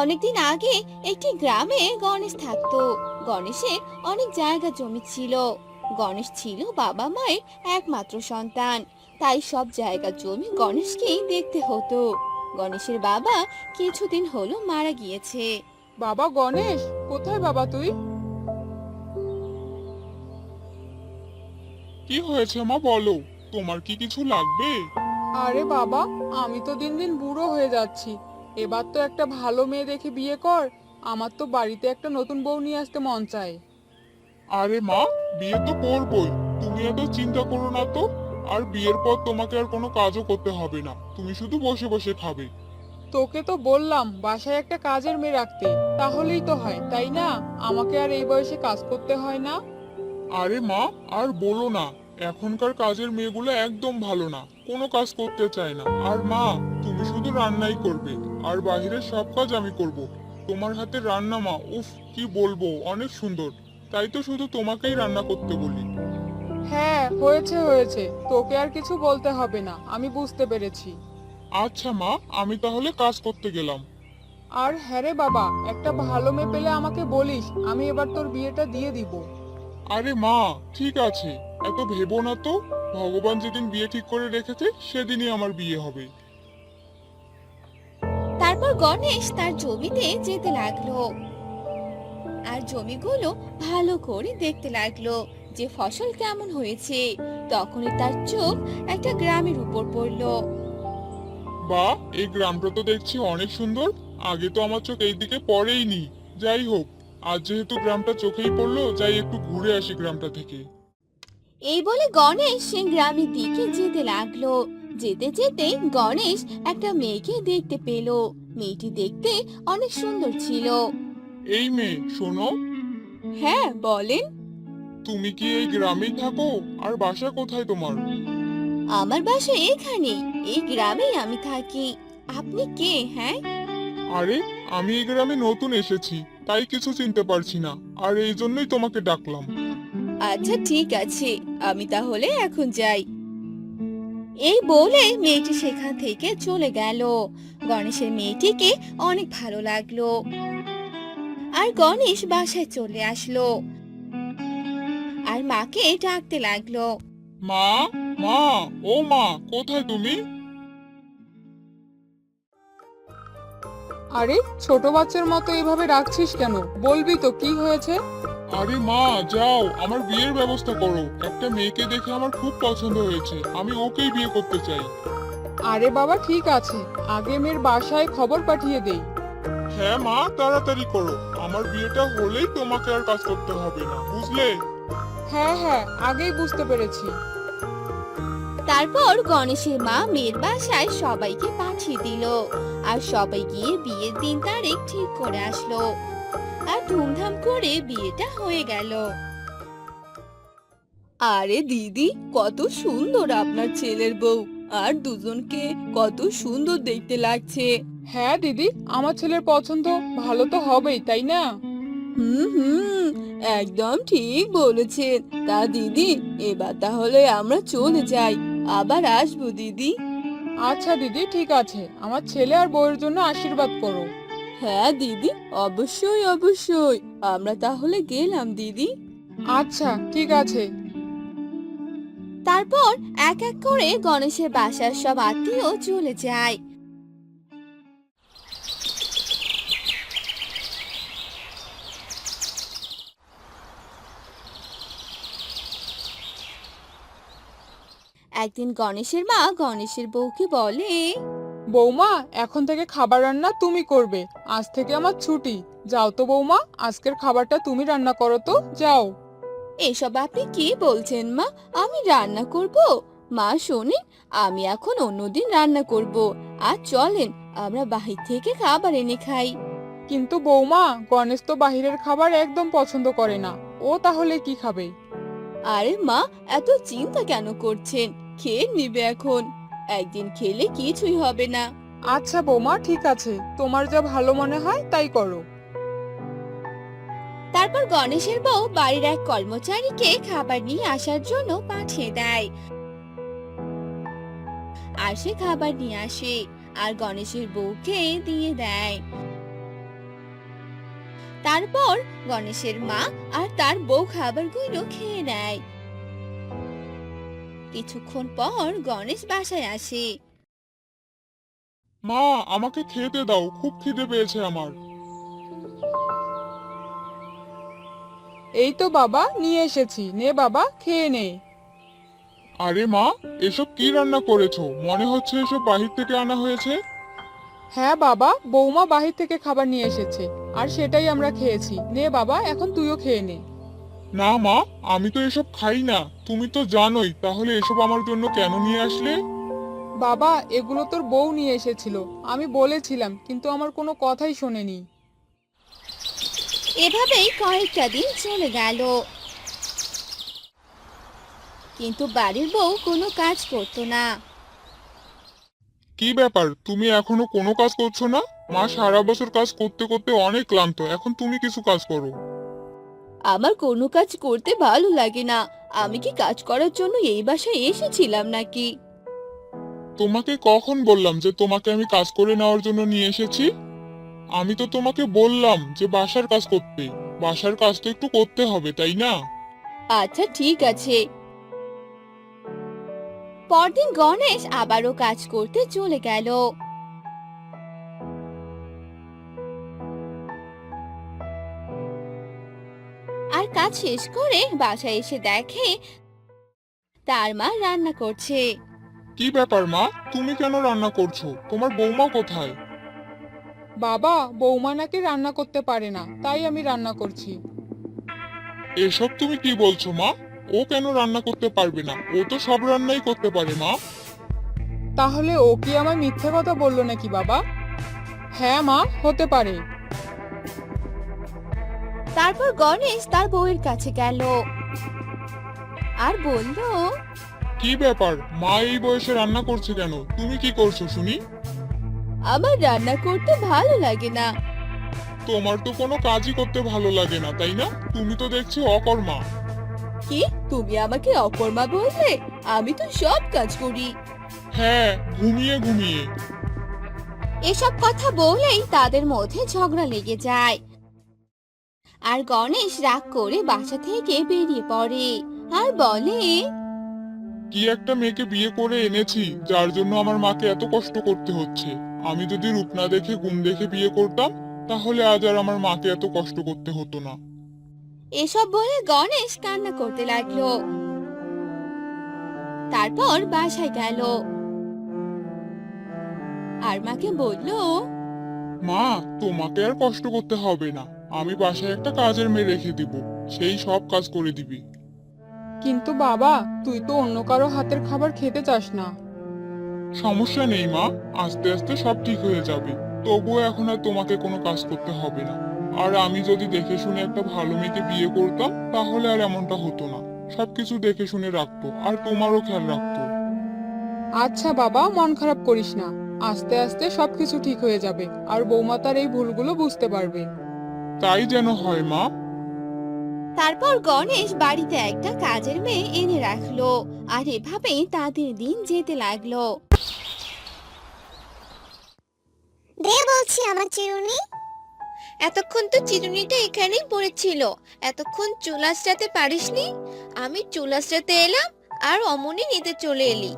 অনেকদিন আগে একটি গ্রামে গণেশ থাকতো। গণেশের অনেক জায়গা জমি ছিল। গণেশ ছিল বাবা মায়ের একমাত্র সন্তান। তাই সব জায়গা জমি গণেশকেই দেখতে হতো। গণেশের বাবা কিছুদিন হলো মারা গিয়েছে। বাবা গণেশ কোথায় বাবা তুই? কি হয়েছে মা বলো? তোমার কি কিছু লাগবে? আরে বাবা আমি তো দিন দিন বুড়ো হয়ে যাচ্ছি। এবার তো একটা ভালো মেয়ে দেখে বিয়ে কর আমার তো বাড়িতে একটা নতুন বউ নিয়ে আসতে মন চায়। আরে মা বিয়ে তো করবই তুমি এত চিন্তা করো না তো আর বিয়ের পর তোমাকে আর কোনো কাজও করতে হবে না তুমি শুধু বসে বসে খাবে। তোকে তো বললাম বাসায় একটা কাজের মেয়ে রাখতে তাহলেই তো হয় তাই না? আমাকে আর এই বয়সে কাজ করতে হয় না? আরে মা আর বলো না এখনকার কাজের মেয়েগুলো একদম ভালো না কোনো কাজ করতে চায় না। আর মা তুমি শুধু রান্নাই করবে। আর বাইরের সব কাজ আমি করব। তোমার হাতে রান্না মা উফ কি বলব অনেক সুন্দর। তাই তো শুধু তোমাকেই রান্না করতে বলি। হ্যাঁ হয়েছে হয়েছে। তোকে আর কিছু বলতে হবে না আমি বুঝতে পেরেছি। আচ্ছা মা আমি তাহলে কাজ করতে গেলাম। আর হ্যাঁ রে বাবা একটা ভালো মেয়ে পেলে আমাকে বলিস আমি এবার তোর বিয়েটা দিয়ে দিব। আরে মা ঠিক আছে। এত ভেবো না তো ভগবান যেদিন বিয়ে ঠিক করে রেখেছে সেদিনই আমার বিয়ে হবে। তারপর গণেশ তার জমিতে যেতে লাগল। আর জমিগুলো ভালো করে দেখতে লাগল যে ফসল কেমন হয়েছে। তখনই তার চোখ একটা গ্রামের উপর পড়ল। বা এই গ্রামটা তো দেখছি অনেক সুন্দর। আগে তো আমার চোখ এই দিকে পড়েইনি। যাই হোক আজ যেহেতু গ্রামটা চোখেই পড়ল যাই একটু ঘুরে আসি গ্রামটা থেকে। এই বলে গণেশ সে গ্রামের দিকে যেতে লাগল। যেতে যেতে গণেশ একটা মেয়েকে দেখতে পেল। মেয়েটি দেখতে অনেক সুন্দর ছিল। এই মেয়ে শোনো। হ্যাঁ বলেন। তুমি কি এই গ্রামেই থাকো? আর বাসা কোথায় তোমার? আমার বাসা এখানে। এই গ্রামেই আমি থাকি। আপনি কে হ্যাঁ? আরে আমি এই গ্রামে নতুন এসেছি তাই কিছু চিনতে পারছি না আর এই জন্যই তোমাকে ডাকলাম। আচ্ছা ঠিক আছে। আমি তাহলে এখন যাই। এই বলে মেয়েটি সেখান থেকে চলে গেল। গণেশের মেয়েটিকে অনেক ভালো লাগল। আর গণেশ বাসায় চলে আসলো। আর মাকে ডাকতে লাগল। মা মা ও মা কোথায় তুমি? আরে ছোট বাচ্চার মতো এভাবে রাখছিস কেন? বলবি তো কি হয়েছে? আরে মা যাও আমার বিয়ের ব্যবস্থা করো। একটা মেয়েকে দেখে আমার খুব পছন্দ হয়েছে। আমি ওকেই বিয়ে করতে চাই। আরে বাবা ঠিক আছে। আগে মেয়ের বাসায় খবর পাঠিয়ে দেই। হ্যাঁ মা তাড়াতাড়ি করো। আমার বিয়েটা হলেই তোমাকে আর কাজ করতে হবে না বুঝলে? হ্যাঁ হ্যাঁ আগেই বুঝতে পেরেছি। তারপর গণেশের মা মেয়ের বাসায় সবাইকে পাঠিয়ে দিল। আর সবাই গিয়ে বিয়ের দিন তারিখ ঠিক করে আসলো। আর ধুমধাম করে বিয়েটা হয়ে গেল। আরে দিদি কত সুন্দর আপনার ছেলের বউ। আর দুজনকে কত সুন্দর দেখতে লাগছে। হ্যাঁ দিদি আমার ছেলের পছন্দ ভালো তো হবেই তাই না? হুম হুম একদম ঠিক বলেছেন। তা দিদি এবার তাহলে আমরা চলে যাই। আবার আসব দিদি। আচ্ছা দিদি ঠিক আছে। আমার ছেলে আর বউয়ের জন্য আশীর্বাদ করো। হ্যাঁ দিদি অবশ্যই অবশ্যই। আমরা তাহলে গেলাম দিদি। আচ্ছা ঠিক আছে। তারপর এক এক করে গণেশের বাসার সব আত্মীয় চলে যায়। একদিন গণেশের মা গণেশের বউকে বলে বৌমা এখন থেকে খাবার রান্না তুমি করবে। আজ থেকে আমার ছুটি। যাও তো বৌমা আজকের খাবারটা তুমি রান্না করো তো যাও। এসব আপনি কি বলছেন মা? আমি রান্না করব? মা শোনেন আমি এখন অন্যদিন রান্না করব। আর চলেন আমরা বাহির থেকে খাবার এনে খাই। কিন্তু বৌমা গণেশ তো বাহিরের খাবার একদম পছন্দ করে না। ও তাহলে কি খাবে? আরে মা এত চিন্তা কেন করছেন? খেয়ে নিবে এখন। একদিন খেলে কিছুই হবে না। আচ্ছা বৌমা ঠিক আছে। তোমার যা ভালো মনে হয় তাই করো। তারপর গণেশের বউ বাড়ির এক কর্মচারীকে খাবার নিয়ে আসার জন্য পাঠিয়ে দেয়। আর সে খাবার নিয়ে আসে আর গণেশের বউকে দিয়ে দেয়। তারপর গণেশের মা আর তার বউ খাবারগুলো খেয়ে নেয়। কিছুক্ষণ পর গণেশ বাসায় আসে। মা আমাকে খেতে দাও খুব খিদে পেয়েছে আমার। এই তো বাবা নিয়ে এসেছি। নে বাবা খেয়ে নে। আরে মা এসব কি রান্না করেছ? মনে হচ্ছে এসব বাহির থেকে আনা হয়েছে। হ্যাঁ বাবা বৌমা বাহির থেকে খাবার নিয়ে এসেছে। আর সেটাই আমরা খেয়েছি। নে বাবা এখন তুইও খেয়ে নে। না মা আমি তো এসব খাই না। তুমি তো জানোই তাহলে এসব আমার জন্য কেন নিয়ে আসলে? বাবা এগুলো তোর বউ নিয়ে এসেছিল। আমি বলেছিলাম কিন্তু আমার কোনো কথাই শোনেনি। এভাবেই কয়েকটা দিন চলে গেল। কিন্তু বাড়ির বউ কোনো কাজ করতো না। কি ব্যাপার? তুমি এখনও কোনো কাজ করছ না? মা সারা বছর কাজ করতে করতে অনেক ক্লান্ত। এখন তুমি কিছু কাজ করো। আমার কোনো কাজ করতে ভালো লাগে না। আমি কি কাজ করার জন্য এই বাসায় এসেছিলাম নাকি? তোমাকে কখন বললাম যে তোমাকে আমি কাজ করে নেওয়ার জন্য নিয়ে এসেছি? আমি তো তোমাকে বললাম যে বাসার কাজ করতে। বাসার কাজ তো একটু করতে হবে তাই না? আচ্ছা ঠিক আছে। পরদিন গণেশ আবারও কাজ করতে চলে গেল। কাজ শেষ করে বাসায় এসে দেখে তার মা রান্না করছে। কি ব্যাপার মা? তুমি কেন রান্না করছ? তোমার বৌমা কোথায়? বাবা বৌমা নাকি রান্না করতে পারে না তাই আমি রান্না করছি। এসব তুমি কি বলছো মা? ও কেন রান্না করতে পারবে না? ও তো সব রান্নাই করতে পারে মা। তাহলে ও কি আমায় মিথ্যে কথা বলল নাকি বাবা? হ্যাঁ মা হতে পারে। তারপর গণেশ তার বউয়ের কাছে গেল। আর বলল কি ব্যাপার? মা এই বয়সে রান্না করছে কেন? তুমি কি করছ শুনি? আমার রান্না করতে ভালো লাগে না। তোমার তো কোনো কাজই করতে ভালো লাগে না তাই না? তুমি তো দেখছি অকর্মা। কি? তুমি আমাকে অকর্মা বললে? আমি তো সব কাজ করি। হ্যাঁ ঘুমিয়ে ঘুমিয়ে। এসব কথা বলেই তাদের মধ্যে ঝগড়া লেগে যায়। আর গণেশ রাগ করে বাসা থেকে বেরিয়ে পড়ে আর বলে কি একটা মেয়েকে বিয়ে করে এনেছি যার জন্য আমার মাকে এত কষ্ট করতে হচ্ছে। আমি যদি রূপ না দেখে গুণ দেখে বিয়ে করতাম তাহলে আজ আর আমার মাকে এত কষ্ট করতে হতো না। এসব বলে গণেশ কান্না করতে লাগল। তারপর বাসায় গেল। আর মাকে বলল মা তোমাকে আর কষ্ট করতে হবে না। আমি বাসায় একটা কাজের মেয়ে রেখে দিব সেই সব কাজ করে দিবি। কিন্তু বাবা তুই তো অন্য কারও হাতের খাবার খেতে চাস না। সমস্যা নেই মা আস্তে আস্তে সব ঠিক হয়ে যাবে। তবুও এখন আর তোমাকে কোনো কাজ করতে হবে না। আর আমি যদি দেখে শুনে একটা ভালো মেয়েকে বিয়ে করতাম তাহলে আর এমনটা হতো না। সবকিছু দেখে শুনে রাখতো আর তোমারও খেয়াল রাখতো। আচ্ছা বাবা মন খারাপ করিস না। আস্তে আস্তে সবকিছু ঠিক হয়ে যাবে আর বৌমা তার এই ভুলগুলো বুঝতে পারবে। তাই যেন হয় মা। তারপর গণেশ বাড়িতে একটা কাজের মেয়ে এনে রাখল আর এভাবেই তাদের দিন যেতে লাগল। দে বলছি আমার চিরুনি? এতক্ষণ তো চিরুনিটা এখানেই পড়েছিল। এতক্ষণ চুল আঁচড়াতে পারিসনি? আমি চুল আঁচড়াতে এলাম আর অমনি নিতে চলে এলি।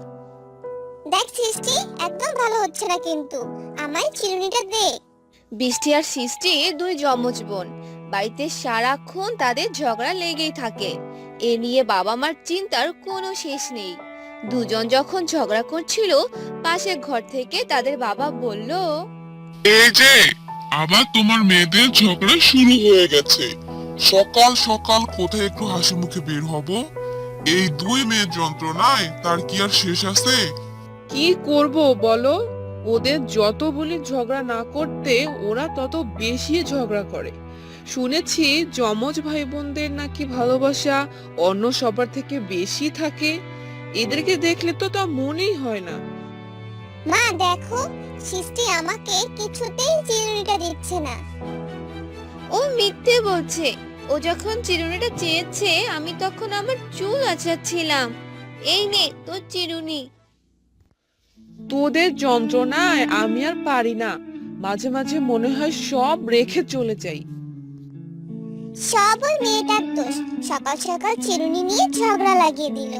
দেখ সৃষ্টি একদম ভালো হচ্ছে না কিন্তু। আমায় চিরুনিটা দে। বৃষ্টি আর সৃষ্টি দুই যমজ বোন। বাড়িতে সারাক্ষণ তাদের ঝগড়া লেগেই থাকে। এ নিয়ে বাবা মার চিন্তার কোনো শেষ নেই। দুজন যখন ঝগড়া করছিল পাশের ঘর থেকে তাদের বাবা বলল এই যে আবার তোমার মেয়েদের ঝগড়া শুরু হয়ে গেছে। সকাল সকাল কোথায় একটু হাসি মুখে বের হব? এই দুই মেয়ের যন্ত্রণায় তার কি আর শেষ আছে? কি করব বলো? ওদের যত বলি ঝগড়া না করতে ওরা তত বেশি ঝগড়া করে। শুনেছি যমজ ভাই বোনদের নাকি ভালোবাসা অন্য সবার থেকে বেশি থাকে। এদেরকে দেখলে তো তা মনেই হয় না। মা দেখো সৃষ্টি আমাকে কিছুতেই চিরুনিটা দিচ্ছে না। ও মিথ্যে বলছে। ও যখন চিরুনিটা চেয়েছে আমি তখন আমার চুল আঁচড়াচ্ছিলাম এই নে তোর চিরুনি। তোদের যন্ত্রণায় আমি আর পারি না। মাঝে মাঝে মনে হয় সব রেখে চলে যাই। সব ওই মেয়েটার দোষ সকাল সকাল চিরুনি নিয়ে ঝগড়া লাগিয়ে দিল।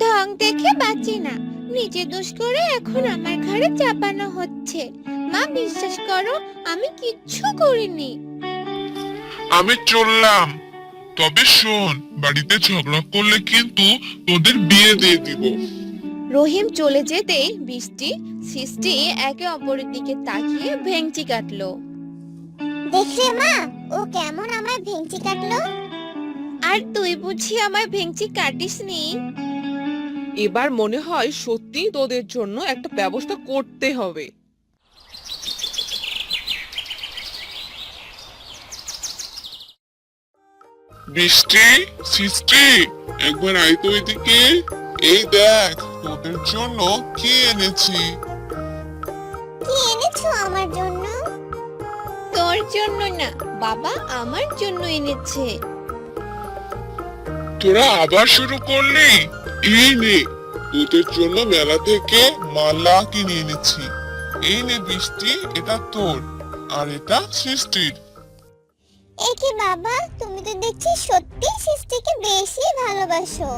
ঢং দেখে বাঁচি না। নিজে দোষ করে এখন আমার ঘরে চাপানো হচ্ছে। মা বিশ্বাস করো আমি কিচ্ছু করিনি। আমি চললাম। তবে শোন বাড়িতে ঝগড়া করলে কিন্তু তোদের বিয়ে দিয়ে দিব। রহিম চলে যেতে বৃষ্টি সৃষ্টি একে অপরের দিকে তাকিয়ে ভেংচি কাটলো। দেখলে মা ও কেমন আমায় ভেঙচি কাটলো? আর তুই বুঝি আমার ভেংচি কাটিসনি? এবার মনে হয় সত্যি তোদের জন্য একটা ব্যবস্থা করতে হবে। বৃষ্টি সৃষ্টি একবার আয় তো এদিকে। এই দেখ তোদের জন্য কি এনেছি? কি এনেছো আমার জন্য? তোর জন্য না বাবা আমার জন্য এনেছে। তোরা আবার শুরু করলি? এই নে তোদের জন্য মেলা থেকে মালা কিনে এনেছি। এই নে বৃষ্টি এটা তোর আর এটা সৃষ্টির। এ কি বাবা তুমি তো দেখছি সত্যি সৃষ্টিকে বেশি ভালোবাসো।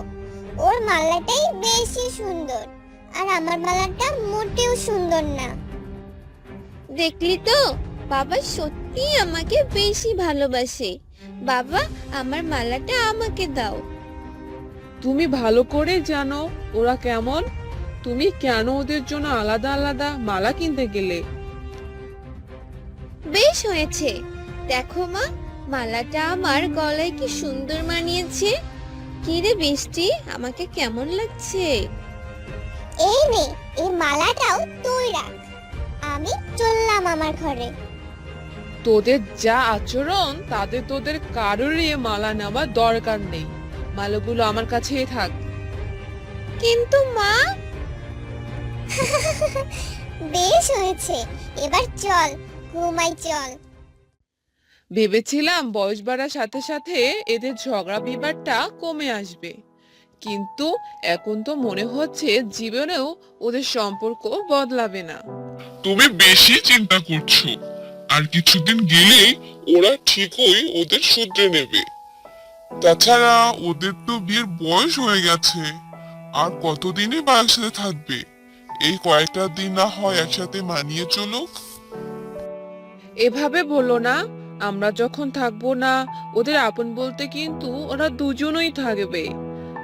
ওর মালাটাই বেশি সুন্দর আর আমার মালাটা মোটেও সুন্দর না। দেখলি তো বাবা সত্যি আমাকে বেশি ভালোবাসে। বাবা আমার মালাটা আমাকে দাও। তুমি ভালো করে জানো ওরা কেমন। তুমি কেন ওদের জন্য আলাদা আলাদা মালা কিনতে গেলে? বেশ হয়েছে। দেখো মা মালাটা আমার গলায় কি সুন্দর মানিয়েছে। কি রে বৃষ্টি? আমাকে কেমন লাগছে? এই নে এই মালাটাও তুই রাখ। আমি চললাম আমার ঘরে। তোদের যা আচরণ তাতে তোদের কারোরই এ মালা নেওয়ার দরকার নেই। মালাগুলো আমার কাছেই থাক। কিন্তু মা! বেশ হয়েছে। এবার চল ঘুমাই চল। ভেবেছিলাম বয়স বাড়ার সাথে সাথে এদের ঝগড়া বিবাদটা কমে আসবে। কিন্তু এখন তো মনে হচ্ছে জীবনেও ওদের সম্পর্ক বদলাবে না। তুমি বেশি চিন্তা করছ। আর কিছুদিন গেলেই ওরা ঠিকই ওদের শুধরে নেবে। তাছাড়া ওদের তো বিয়ের বয়স হয়ে গেছে। আর কতদিনই বা একসাথে থাকবে? এই কয়েকটা দিন না হয় একসাথে মানিয়ে চলুক। এভাবে বলো না আমরা যখন থাকব না ওদের আপন বলতে কিন্তু ওরা দুজনই থাকবে।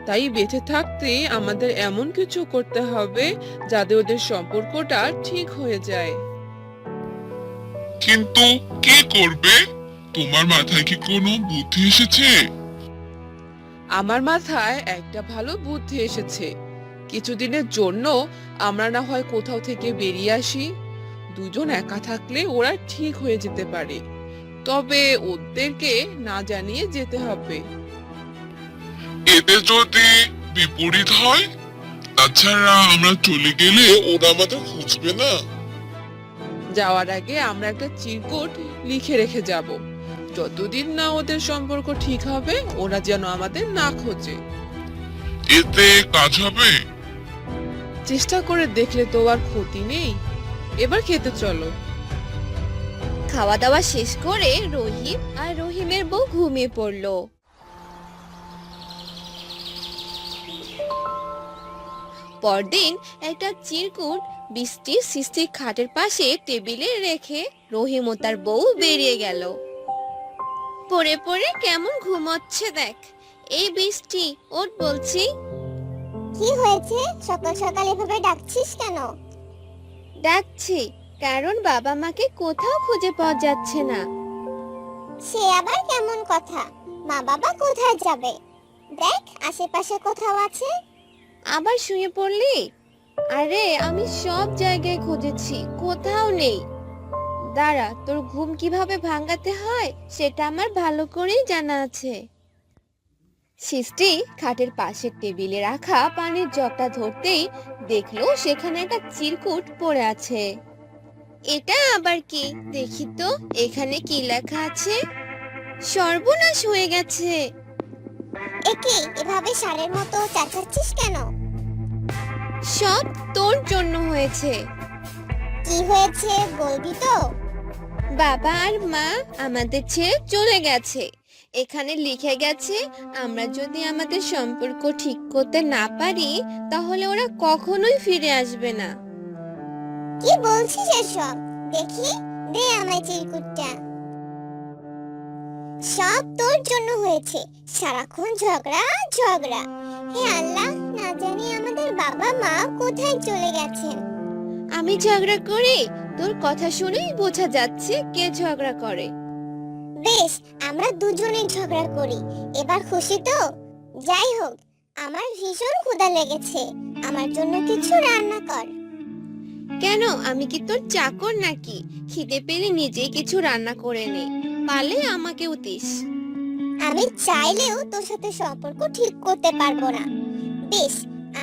তাই বেঁচে থাকতে আমাদের এমন কিছু করতে হবে যাতে ওদের সম্পর্কটা ঠিক হয়ে যায়। কিন্তু কি করবে? তোমার মাথায় কি কোনো বুদ্ধি এসেছে? আমার মাথায় একটা ভালো বুদ্ধি এসেছে। কিছুদিনের জন্য আমরা না হয় কোথাও থেকে বেরিয়ে আসি। দুজন একা থাকলে ওরা ঠিক হয়ে যেতে পারে। তবে ওদেরকে না জানিয়ে যেতে হবে। এতে যদি বিপরীত হয় তাছাড়া আমরা চলে গেলে ওরা আমাদের খুঁজবে না। যাওয়ার আগে আমরা একটা চিরকুট লিখে রেখে যাব। যতদিন না ওদের সম্পর্ক ঠিক হবে ওরা যেন আমাদের না খোঁজে। এতে কাজ হবে? চেষ্টা করে দেখলে তো আর ক্ষতি নেই। এবার খেতে চলো। খাওয়া দাওয়া শেষ করে রহিম আর রহিমের বউ ঘুমিয়ে পড়ল। পরদিন একটা চিরকুট বৃষ্টি সৃষ্টির খাটের পাশে টেবিলে রেখে রহিম ও তার বউ বেরিয়ে গেল। পড়ে পড়ে কেমন ঘুমাচ্ছে দেখ এই বৃষ্টি ওট বলছি। কি হয়েছে? সকাল সকাল এভাবে ডাকছিস কেন? ডাকছি কারণ বাবা মাকে কোথাও খুঁজে পাওয়া যাচ্ছে না। সে আবার কেমন কথা? মা বাবা কোথায় যাবে? দেখ আশেপাশে কোথাও আছে? আবার শুয়ে পড়লি? আরে আমি সব জায়গায় খুঁজেছি কোথাও নেই। দাঁড়া তোর ঘুম কীভাবে ভাঙাতে হয় সেটা আমার ভালো করেই জানা আছে। সৃষ্টি খাটের পাশের টেবিলে রাখা পানির জগটা ধরতেই দেখল সেখানে একটা চিরকুট পড়ে আছে। এটা আবার কি? দেখি তো এখানে কি লেখা আছে? সর্বনাশ হয়ে গেছে। একে এভাবে সারের মতো চেঁচাচ্ছিস কেন? সব তোর জন্য হয়েছে। কি হয়েছে বলবি তো? বাবা আর মা আমাদের ছেড়ে চলে গেছে। এখানে লিখে গেছে আমরা যদি আমাদের সম্পর্ক ঠিক করতে না পারি তাহলে ওরা কখনোই ফিরে আসবে না। কি বলছিস এসব? দেখি দে আমায় চিরকুটটা সব তোর জন্য হয়েছে। সারাক্ষণ ঝগড়া ঝগড়া। হে আল্লাহ না জানি আমাদের বাবা মা কোথায় চলে গেছেন। আমি ঝগড়া করি? তোর কথা শুনেই বোঝা যাচ্ছে কে ঝগড়া করে। বেশ আমরা দুজনেই ঝগড়া করি। এবার খুশি তো? যাই হোক আমার ভীষণ ক্ষুধা লেগেছে। আমার জন্য কিছু রান্না কর। কেন? আমি কি তোর চাকর নাকি? খিদে পেলে নিজেই কিছু রান্না করে নে। পালে আমাকেও দিস আমি চাইলেও তোর সাথে সম্পর্ক ঠিক করতে পারব না। বেশ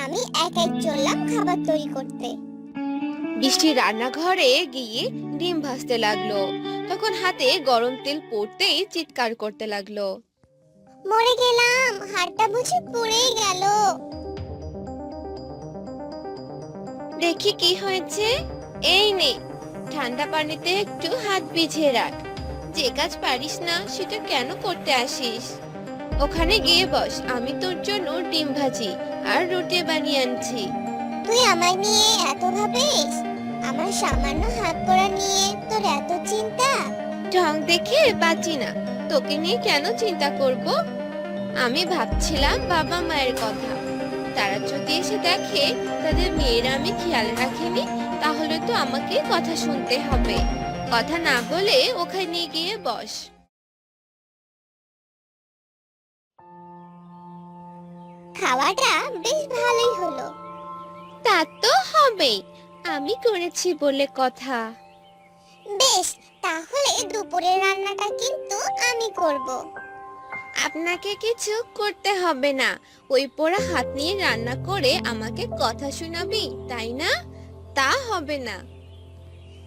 আমি এক এক চললাম খাবার তৈরি করতে। বৃষ্টি রান্নাঘরে গিয়ে ডিম ভাজতে লাগল। তখন হাতে গরম তেল পড়তেই চিৎকার করতে লাগল। মরে গেলাম হাড়টা বুঝি পুড়েই গেল। দেখি কি হয়েছে? এই নে ঠান্ডা পানিতে একটু হাত ভিজিয়ে রাখ। যে কাজ পারিস না সেটা কেন করতে আসিস? ওখানে গিয়ে বস আমি তোর জন্য ডিম ভাজি আর রুটি বানিয়ে আনছি। তুই আমায় নিয়ে এত ভাবিস? আমার সামান্য হাত পোড়া নিয়ে তোর এত চিন্তা? ঢং দেখে বাঁচি না তোকে নিয়ে কেন চিন্তা করব? আমি ভাবছিলাম বাবা মায়ের কথা। তারা যদি এসে দেখে তাদের মেয়েরা আমি খেয়াল রাখিনি তাহলে তো আমাকে কথা শুনতে হবে। কথা না বলে ওখানে গিয়ে বস। খাওয়াটা বেশ ভালোই হলো। তা তো হবেই আমি করেছি বলে কথা। বেশ তাহলে দুপুরের রান্নাটা কিন্তু আমি করব। আপনাকে কিছু করতে হবে না। ওই পোড়া হাত নিয়ে রান্না করে আমাকে কথা শোনাবি তাই না? তা হবে না।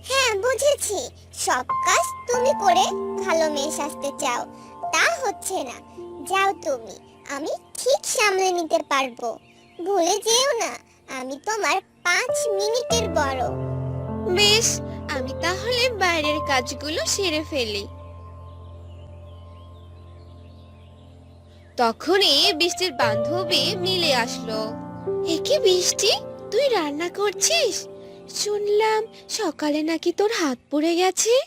হ্যাঁ বুঝেছি। সব কাজ তুমি করে ভালো মেয়ে সাজতে চাও। তা হচ্ছে না। যাও তুমি আমি ঠিক সামলে নিতে পারব। ভুলে যেও না আমি তোমার পাঁচ মিনিটের বড়। বেশ আমি তাহলে বাইরের কাজগুলো সেরে ফেলি। তখনই বৃষ্টির বান্ধবী মিলে আসলো। এ কি বৃষ্টি? তুই রান্না করছিস? শুনলাম সকালে নাকি তোর হাত পড়ে গেছে?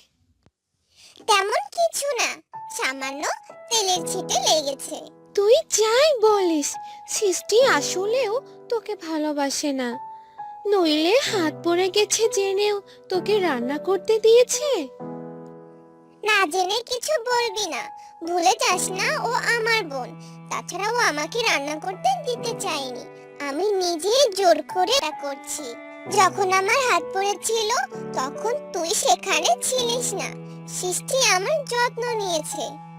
তেমন কিছু না। সামান্য তেলের ছিটে লেগেছে। তুই যাই বলিস সৃষ্টি আসলেও তোকে ভালোবাসে না। নইলে হাত পড়ে গেছে জেনেও তোকে রান্না করতে দিয়েছে? না জেনে কিছু বলবি না। ভুলে যাস না ও আমার বোন। তাছাড়া ও আমাকে রান্না করতে দিতে চায়নি। আমি নিজেই জোর করে করছি। যখন আমার হাত পড়েছিল, তখন তুই সেখানে ছিলিস না। সৃষ্টি আমার যত্ন নিয়েছে।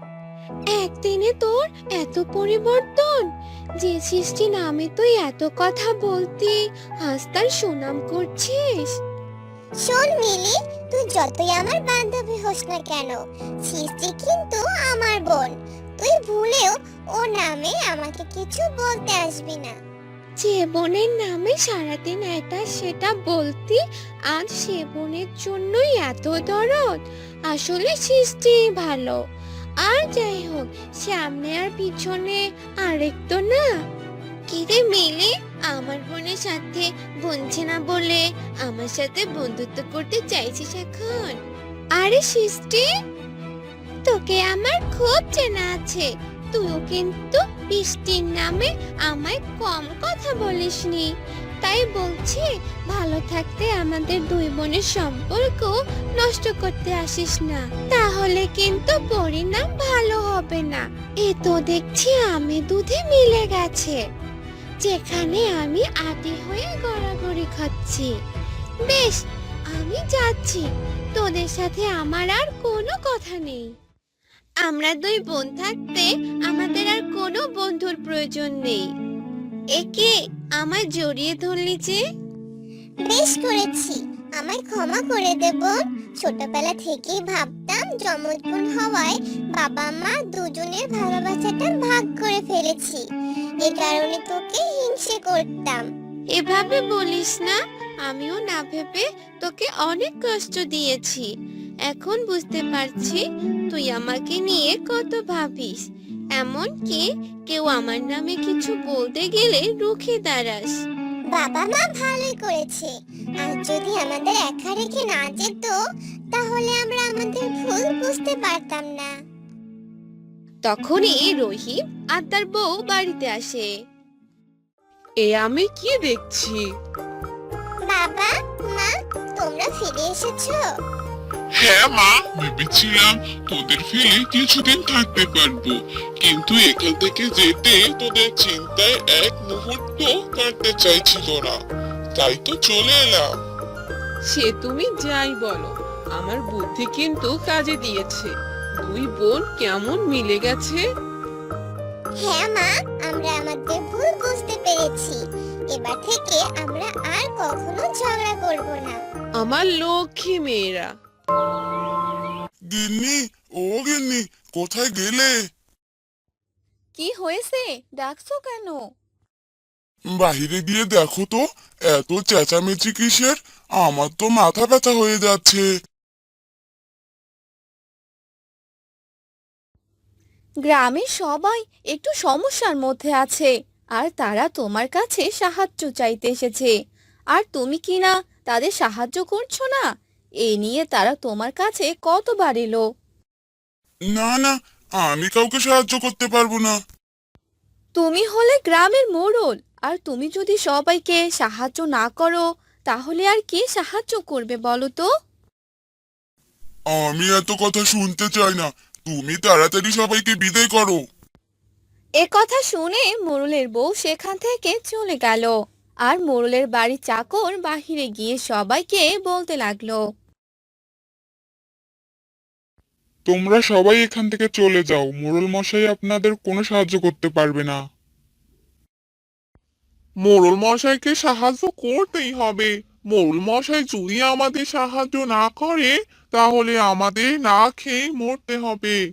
একদিনে তোর এত পরিবর্তন? যে সৃষ্টি নামে তুই এত কথা বলতি, আজ তার সুনাম করছিস? শোন মিলি, তুই যতই আমার বান্ধবী হোস না কেন, সৃষ্টি কিন্তু আমার বোন। তুই ভুলেও ও নামে আমাকে কিছু বলতে আসবি না। যে বোনের নামে সারাদিন এটা সেটা বলতি, আজ সে বোনের জন্যই এত দরদ। আসলে সৃষ্টি ভালো। আর যাই হোক, সামনে আর পিছনে আরেক তো না। কিরে মিলে? আমার বোনের সাথে বনছে না বলে আমার সাথে বন্ধুত্ব করতে চাইছিস এখন? আরে সৃষ্টি, তোকে আমার খুব চেনা আছে। তুইও কিন্তু বৃষ্টির নামে আমায় কম কথা বলিসনি। তাই বলছি, ভালো থাকতে আমাদের দুই বোনের সম্পর্ক নষ্ট করতে আসিস না। তাহলে কিন্তু পরিণাম ভালো হবে না। এ তো দেখছি আমি দুধে মিলে গেছে। যেখানে আমি আদি হয়ে গড়াগড়ি খাচ্ছি। বেশ, আমি যাচ্ছি। তোদের সাথে আমার আর কোনো কথা নেই। আমরা দুই বোন থাকতে আমাদের আর কোনো বন্ধুর প্রয়োজন নেই। একে আমায় জড়িয়ে ধরলি যে? বেশ করেছি। আমায় ক্ষমা করে দেব ছোটবেলা থেকেই ভাবতাম যমজ বোন হওয়ায় বাবা মা দুজনের ভালোবাসাটা ভাগ করে ফেলেছি। এ কারণে তোকে হিংসে করতাম। এভাবে বলিস না আমিও না ভেবে তোকে অনেক কষ্ট দিয়েছি। এখন বুঝতে পারছি তুই আমাকে নিয়ে কত ভাবিস। এমনকি কেউ আমার নামে কিছু বলতে গেলে রুখে দাঁড়াস। বাবা মা ভালোই করেছে। আর যদি আমাদের একা রেখে না যেত তাহলে আমরা আমাদের ভুল বুঝতে পারতাম না। তখনই রহিম আর তার বউ বাড়িতে আসে। এ আমি কি দেখছি? বাবা মা তোমরা ফিরে এসেছ? হ্যাঁ মা ভেবেছিলাম তোদের ফেলে কিছুদিন থাকতে পারব। কিন্তু এখান থেকে যেতে তোদের চিন্তায় এক মুহূর্ত কাটতে চাইছিল না। তাই তো চলে এলাম। সে তুমি যাই বলো আমার বুদ্ধি কিন্তু কাজে দিয়েছে। দুই বোন কেমন মিলে গেছে? হ্যাঁ মা আমরা আমাদের ভুল বুঝতে পেরেছি। এবার থেকে আমরা আর কখনো ঝগড়া করব না। আমার লক্ষ্মী মেয়েরা। গিন্নি ও গিন্নি কোথায় গেলে? কি হয়েছে? ডাকছো কেন? বাইরে গিয়ে দেখো তো এত চেঁচামেচি কিসের? আমার তো মাথা ব্যথা হয়ে যাচ্ছে। গ্রামের সবাই একটু সমস্যার মধ্যে আছে আর তারা তোমার কাছে সাহায্য চাইতে এসেছে। আর তুমি কি না তাদের সাহায্য করছ না? এই নিয়ে তারা তোমার কাছে কতবার এলো? না না আমি কাউকে সাহায্য করতে পারব না। তুমি হলে গ্রামের মোড়ল আর তুমি যদি সবাইকে সাহায্য না করো তাহলে আর কে সাহায্য করবে বলো তো? আমি এত কথা শুনতে চাই না তুমি তাড়াতাড়ি সবাইকে বিদায় করো। এ কথা শুনে মোড়লের বউ সেখান থেকে চলে গেল। আর মোড়লের বাড়ির চাকর বাহিরে গিয়ে সবাইকে বলতে লাগল। তোমরা সবাই এখান থেকে চলে যাও মোড়ল মশাই আপনাদের কোনো সাহায্য করতে পারবে না। মোড়ল মশাইকে সাহায্য করতেই হবে। মোড়ল মশাই যদি আমাদের সাহায্য না করে তাহলে আমাদের না খেয়ে মরতে হবে।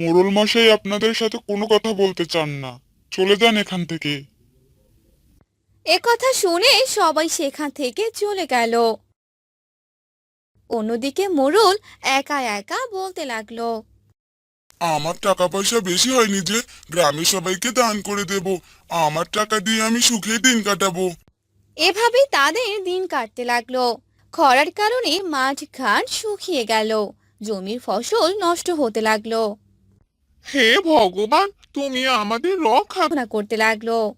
মোড়ল মশাই আপনাদের সাথে কোনো কথা বলতে চান না। চলে যান এখান থেকে। এ কথা শুনে সবাই সেখান থেকে চলে গেল। অন্যদিকে মোড়ল একা একা বলতে লাগল। আমার টাকা পয়সা বেশি হয়নি যে গ্রামের সবাইকে দান করে দেব। আমার টাকা দিয়ে আমি সুখে দিন কাটাবো। এভাবেই তাদের দিন কাটতে লাগল। খরার কারণে মাঠ ঘাট শুকিয়ে গেল। জমির ফসল নষ্ট হতে লাগল। হে ভগবান তুমি আমাদের রক্ষা করতে লাগল।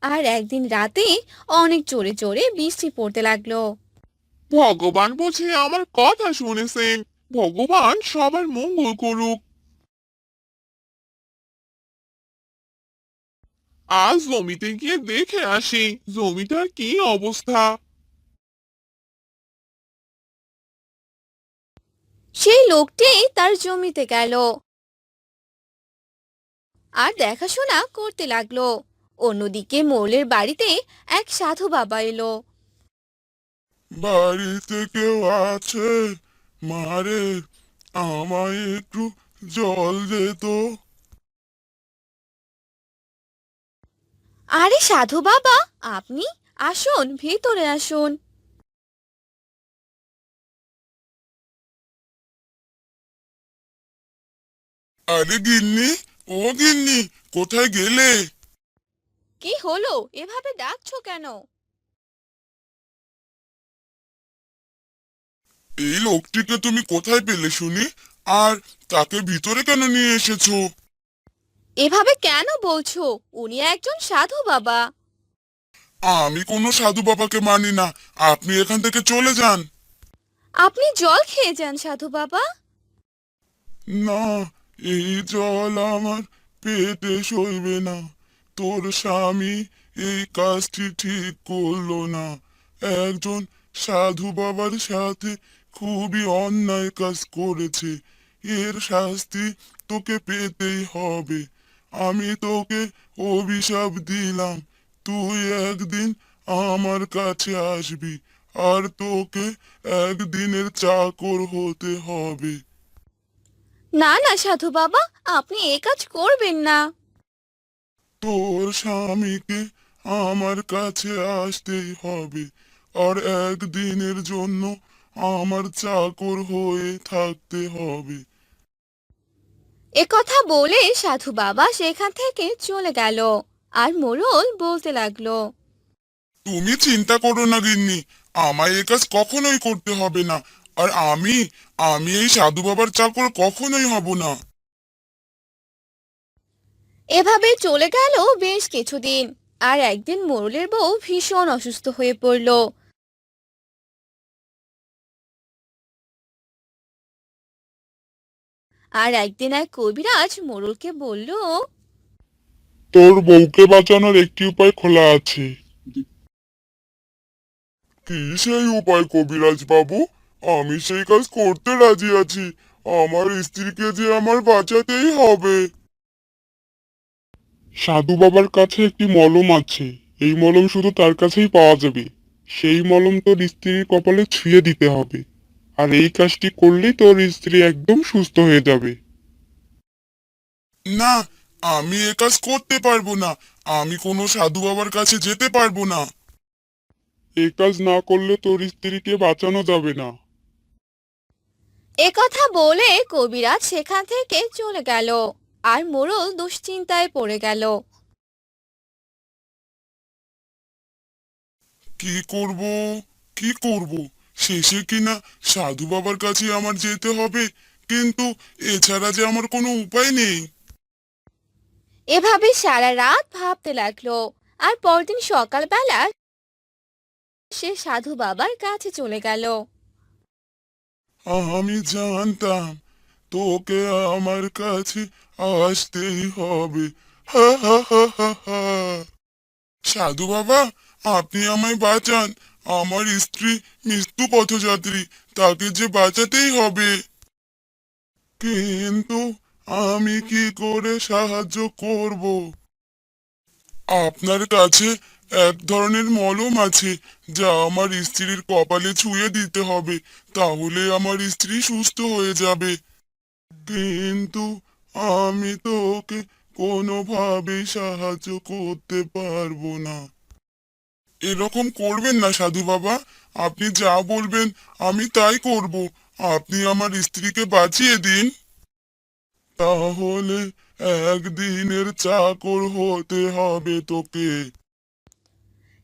আর একদিন রাতে অনেক জোরে জোরে বৃষ্টি পড়তে লাগল। ভগবান বুঝে আমার কথা শুনেছেন। ভগবান সবার মঙ্গল করুক। আজ জমিতে গিয়ে দেখে আসি জমিটার কি অবস্থা। সেই লোকটি তার জমিতে গেল। আর দেখাশোনা করতে লাগল। অন্যদিকে মোড়লের বাড়িতে এক সাধু বাবা এলো। বাড়িতে কেউ আছে? মারে আমায় একটু জল দে তো। আরে সাধু বাবা আপনি আসুন ভিতরে আসুন। আরে গিন্নি ও গিন্নি কোথায় গেলে? কি হলো? এভাবে ডাকছো কেন? এই লোকটিকে তুমি কোথায় পেলে শুনি? আর তাকে ভিতরে কেন নিয়ে এসেছ? এভাবে কেন বলছো? উনি একজন সাধু বাবা। আমি কোনো সাধু বাবাকে মানি না। আপনি এখান থেকে চলে যান। আপনি জল খেয়ে যান সাধু বাবা। না এই জল আমার পেটে সইবে না। তোর স্বামী এই কাজটি ঠিক করল না। একজন সাধু বাবার সাথে খুবই অন্যায় কাজ করেছে। এর শাস্তি তোকে পেতেই হবে। আমি তোকে অভিশাপ দিলাম। তুই একদিন আমার কাছে আসবি আর তোকে একদিনের চাকর হতে হবে। না না সাধু বাবা আপনি এ কাজ করবেন না। তোর স্বামীকে আমার কাছে আসতেই হবে আর একদিনের জন্য আমার চাকর হয়ে থাকতে হবে। কথা বলে সাধু বাবা সেখান থেকে চলে গেল আর মোড়ল বলতে লাগল তুমি চিন্তা করো না গিন্নি আমায় এ কাজ কখনোই করতে হবে না। আর আমি আমি এই সাধু বাবার চাকর কখনোই হব না। এভাবে চলে গেল বেশ কিছুদিন। আর একদিন মোরলের বউ ভীষণ অসুস্থ হয়ে পড়ল। আর একদিন এক কবিরাজ মোড়লকে বলল, তোর বউকে বাঁচানোর একটি উপায় খোলা আছে। কি সেই উপায়, কবিরাজ বাবু? আমি সেই কাজ করতে রাজি আছি। আমার স্ত্রীকে যে আমার বাঁচাতেই হবে। সাধু বাবার কাছে একটি মলম আছে। এই মলম শুধু তার কাছেই পাওয়া যাবে। সেই মলম তোর স্ত্রীর কপালে ছুঁয়ে দিতে হবে। আর এই কাজটি করলে তোর স্ত্রী একদম সুস্থ হয়ে যাবে। না আমি এ কাজ করতে পারব না। আমি কোনো সাধু বাবার কাছে যেতে পারব না। এ কাজ না করলে তোর স্ত্রীকে বাঁচানো যাবে না। কথা বলে কবিরাজ সেখান থেকে চলে গেল আর মোড়ল দুশ্চিন্তায় পড়ে গেল। কি করব? কি করব? শেষে কিনা সাধু বাবার কাছে আমার যেতে হবে কিন্তু এছাড়া যে আমার কোনো উপায় নেই। এভাবে সারা রাত ভাবতে লাগল আর পরদিন সকালবেলা সে সাধু বাবার কাছে চলে গেল। আমি জানতাম তোকে আমার কাছে আসতেই হবে। হা হা হা হা হা। সাধু বাবা আপনি আমায় বাঁচান আমার স্ত্রী মৃত্যু পথযাত্রী, তাকে যে বাঁচাতেই হবে। কিন্তু আমি কি করে সাহায্য করব? আপনার কাছে এক ধরনের মলম আছে, যা আমার স্ত্রীর কপালে ছুঁয়ে দিতে হবে, তাহলে আমার স্ত্রী সুস্থ হয়ে যাবে। কিন্তু আমি তো ওকে কোনোভাবেই সাহায্য করতে পারব না। এরকম করবেন না সাধু বাবা। আপনি যা বলবেন, আমি তাই করব। আপনি আমার স্ত্রীকে বাঁচিয়ে দিন। তাহলে একদিনের চাকর হতে হবে তোকে।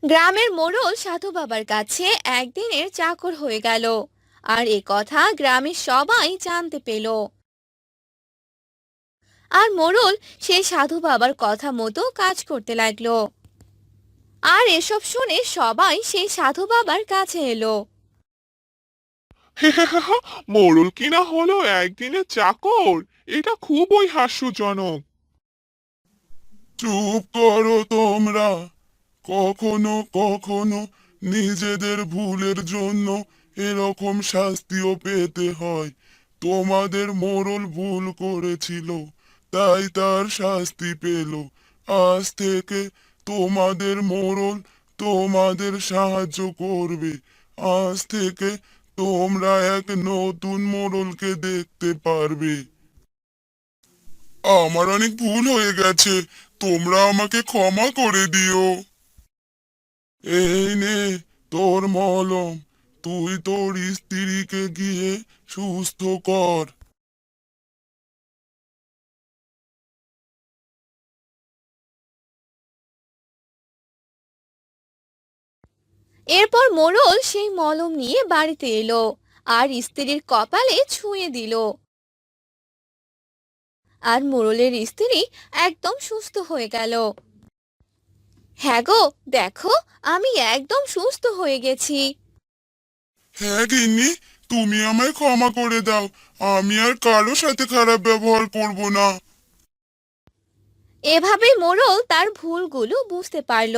গ্রামের মোড়ল সাধু বাবার কাছে একদিনের চাকর হয়ে গেল। আর এ কথা গ্রামের সবাই জানতে পেল। আর মোড়ল সেই সাধু বাবার কথা মতো কাজ করতে লাগল। আর এসব শুনে সবাই সেই সাধু বাবার কাছে এলো। মোড়ল কিনা হলো একদিনের চাকর এটা খুবই হাস্যজনক। চুপ করো তোমরা কখনো কখনো নিজেদের ভুলের জন্য এরকম শাস্তিও পেতে হয়। তোমাদের মোড়ল ভুল করেছিল তাই তার শাস্তি পেল। আজ থেকে তোমাদের মোড়ল তোমাদের সাহায্য করবে। আজ থেকে তোমরা এক নতুন মোড়লকে দেখতে পারবে। আমার অনেক ভুল হয়ে গেছে। তোমরা আমাকে ক্ষমা করে দিও। এই নে তোর মলম। তুই তোর স্ত্রীকে গিয়ে সুস্থ কর। এরপর মোড়ল সেই মলম নিয়ে বাড়িতে এলো আর স্ত্রীর কপালে ছুঁয়ে দিল। আর মোড়লের স্ত্রী একদম সুস্থ হয়ে গেল। হ্যাঁ গো দেখো আমি একদম সুস্থ হয়ে গেছি। হ্যাঁ গিন্নি তুমি আমায় ক্ষমা করে দাও। আমি আর কারোর সাথে খারাপ ব্যবহার করব না। এভাবে মোড়ল তার ভুলগুলো বুঝতে পারল।